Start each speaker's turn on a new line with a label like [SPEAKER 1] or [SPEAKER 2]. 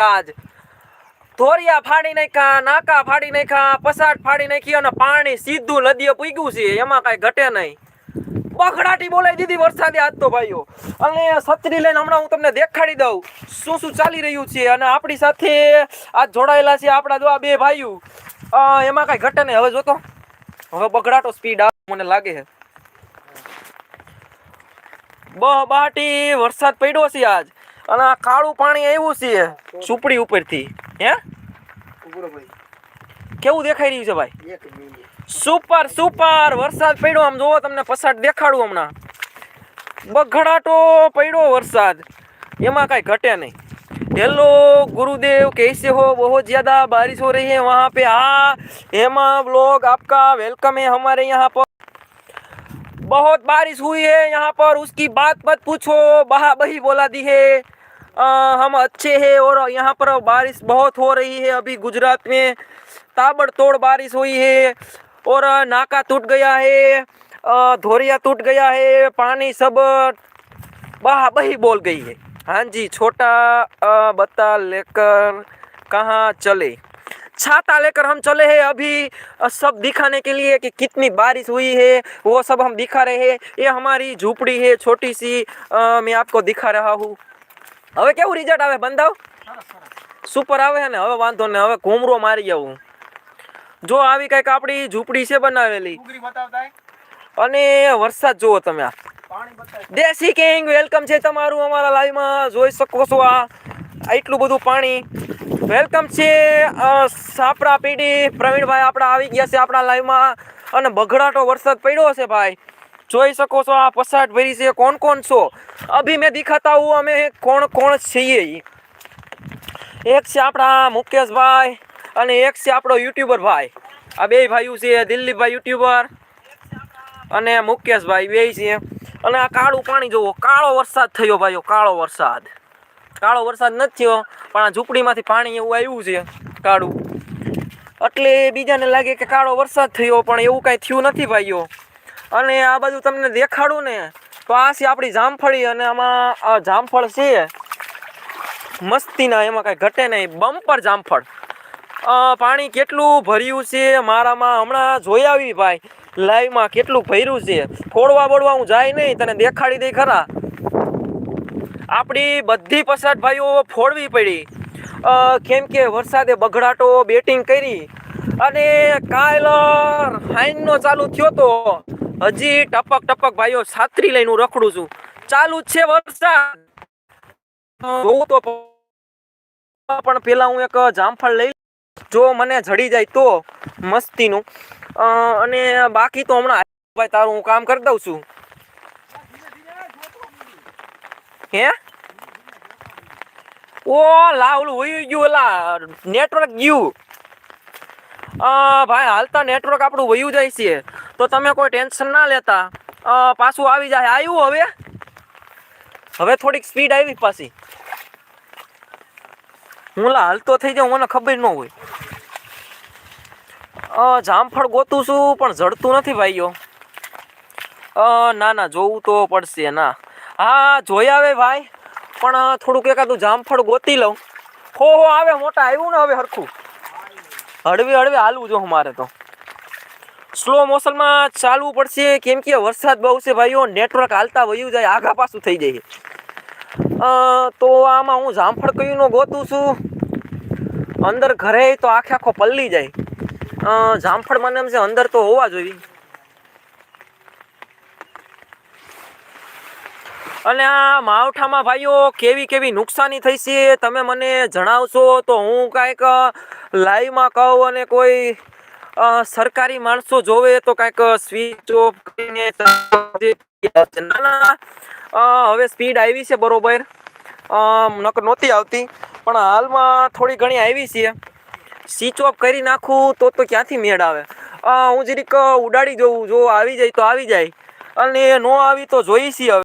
[SPEAKER 1] આજ ધોરિયા ફાડી નાખ્યા, નાકા ફાડી નાખ્યા પસાટ ફાડી નાખી અને પાણી સીધું નદીએ પૂગ્યું છે. એમાં કઈ ઘટે નહીં. બખડાટી બોલાઈ દીધી વરસાદે આજ તો ભાઈઓ. અને છત્રી લઈને હમણાં હું તમને દેખાડી દઉં શું શું ચાલી રહ્યું છે. અને આપણી સાથે આ જોડાયેલા છે આપણા જો આ બે ભાઈઓ. એમાં કઈ ઘટે નહીં. હવે જોતો. હવે બગડાટો સ્પીડ આવે મને લાગે છે. બાટી, વરસાદ પડ્યો છે આજ. અને આ કાળું પાણી આવ્યું છે સુપડી ઉપરથી હે કેવું દેખાઈ રહ્યું છે ભાઈ સુપર સુપર વરસાદ પડ્યો આમ જોવો તમને પસાટ દેખાડું હમણાં બગડાટો પડ્યો વરસાદ એમાં કાંઈ ઘટે નહીં हेलो गुरुदेव कैसे हो बहुत ज़्यादा बारिश हो रही है वहाँ पे हाँ हेमा ब्लॉग आपका वेलकम है हमारे यहाँ पर बहुत बारिश हुई है यहाँ पर उसकी बात मत पूछो बहा बही बोला दी है अ, हम अच्छे हैं और यहाँ पर बारिश बहुत हो रही है अभी गुजरात में। ताबड़तोड़ बारिश हुई है और नाका टूट गया है धोरिया टूट गया है पानी सब बहा बही बोल गई है। हाँ जी छोटा अ, बता लेकर कहाँ चले? छाता लेकर हम चले हैं अभी सब दिखाने के लिए कि कितनी बारिश हुई है वो सब हम दिखा रहे हैं। ये हमारी झूपड़ी है छोटी सी अ, मैं आपको दिखा रहा हूँ। હવે કેવું રિઝલ્ટ આવે? બંધાવ? સુપર આવે છે ને? હવે વાંધો ને હવે ઘૂમરો મારી જવું જો આવી કંઈક આપણી ઝૂંપડી છે બનાવેલી. અને વરસાદ જુઓ તમે આ. દેશી કિંગ વેલકમ છે તમારું અમારા લાઈવમાં જોઈ શકો છો આ. એટલું બધું પાણી. વેલકમ છે સાપરા પીડી. પ્રવીણભાઈ આપણા આવી ગયા છે આપણા લાઈવમાં અને બગડાટો વરસાદ પડ્યો છે ભાઈ. જોઈ શકો છો આ પસાટ ભરી છે. કોણ કોણ છો? અભી મેં દેખાતા હું, અમે કોણ કોણ છીએ એક છે આપણા મુકેશભાઈ અને એક છે આપણો યુટ્યુબર ભાઈ. આ બે ભાઈઓ છે, દિલીપભાઈ યુટ્યુબર અને મુકેશભાઈ બે છે. અને આ કાળું પાણી જોવો કાળો વરસાદ થયો ભાઈઓ, કાળો વરસાદ. કાળો વરસાદ નથી થયો, પણ આ ઝૂંપડીમાંથી પાણી એવું આવ્યું છે, કાળું. એટલે બીજાને લાગે કે કાળો વરસાદ થયો, પણ એવું કાંઈ થયું નથી ભાઈઓ. અને આ બધું તમને દેખાડું ને, તો આ છે આપણી જામફળી અને આમાં આ જામફળ છે. મસ્તીના, એમાં કાંઈ ઘટે નહીં. બમ્પર જામફળ. પાણી કેટલું ભર્યું છે મારામાં હમણાં જોઈ આવી ભાઈ. લાઈવમાં કેટલું ભર્યું છે. ફોડવા બોડવા હું જાય નહીં, તને દેખાડી દઈ ખરા. આપણી બધી પસાર ભાઈઓ ફોડવી પડી. કેમ કે વરસાદે બગડાટો, બેટિંગ કરી. અને કાલ હાઈનનો ચાલુ થયો તો હજી ટપક ટપક ભાઈઓ છાત્રી લઈને હું રખડું છું. ચાલુ છે વરસાદ. જોઉં તો પણ પેલા હું એક જામફળ લઈ જો મને જડી જાય તો મસ્તીનું. અને બાકી તો હમણાં ભાઈ તારું હું કામ કરી દઉં છું. હે? ઓ લા ઓલું વયું ગયું ઓલા નેટવર્ક ગયું. ભાઈ હાલતા નેટવર્ક આપણું વયું જાય છે. તો તમે કોઈ ટેન્શન ના લેતા. પાછું આવી જાય આવ્યું હવે? હવે થોડીક સ્પીડ આવી પાછી. હું લા, હાલતો થઈ જાઉં, મને ખબર ન હોય. જામફળ ગોતું છું, પણ જડતું નથી ભાઈઓ. ના ના, જોવું તો પડશે, ના. હા, જોઈ આવે ભાઈ, પણ થોડુંક એકાદું જામફળ ગોતી લઉં. હો હો, આવે, મોટા, આવ્યું ને હવે હરખું. હળવી હળવી, હાલવું જો મારે તો. સ્લો મોશનમાં ચાલવું પડશે, કેમ કે વરસાદ બહુ છે ભાઈઓ નેટવર્ક હાલતા વયું જાય, આઘા પાછું થઈ જાય. તો આમાં હું જામફળ કયું ગોતું છું. અંદર ઘરે તો આખે આખો પલ્લી જાય. જામફળ મને એમ છે અંદર તો હોવા જોઈએ. અને આ માવઠામાં ભાઈઓ, કેવી કેવી નુકસાની થઈ છે તમે મને જણાવશો તો હું કાંઈક લાઈવમાં કહું અને કોઈ સરકારી માણસો જોવે તો કાંઈક સ્વિચ ઓફ કરીને ના ના હવે સ્પીડ આવી છે બરોબર. નકર નહોતી આવતી. પણ હાલમાં થોડી ઘણી આવી છે. સ્વિચ ઓફ કરી નાખું તો તો ક્યાંથી મેળ આવે? હું જરીક ઉડાડી જોઉં જો આવી જાય તો આવી જાય. અને નો આવી તો જોઈ છીએ હવે.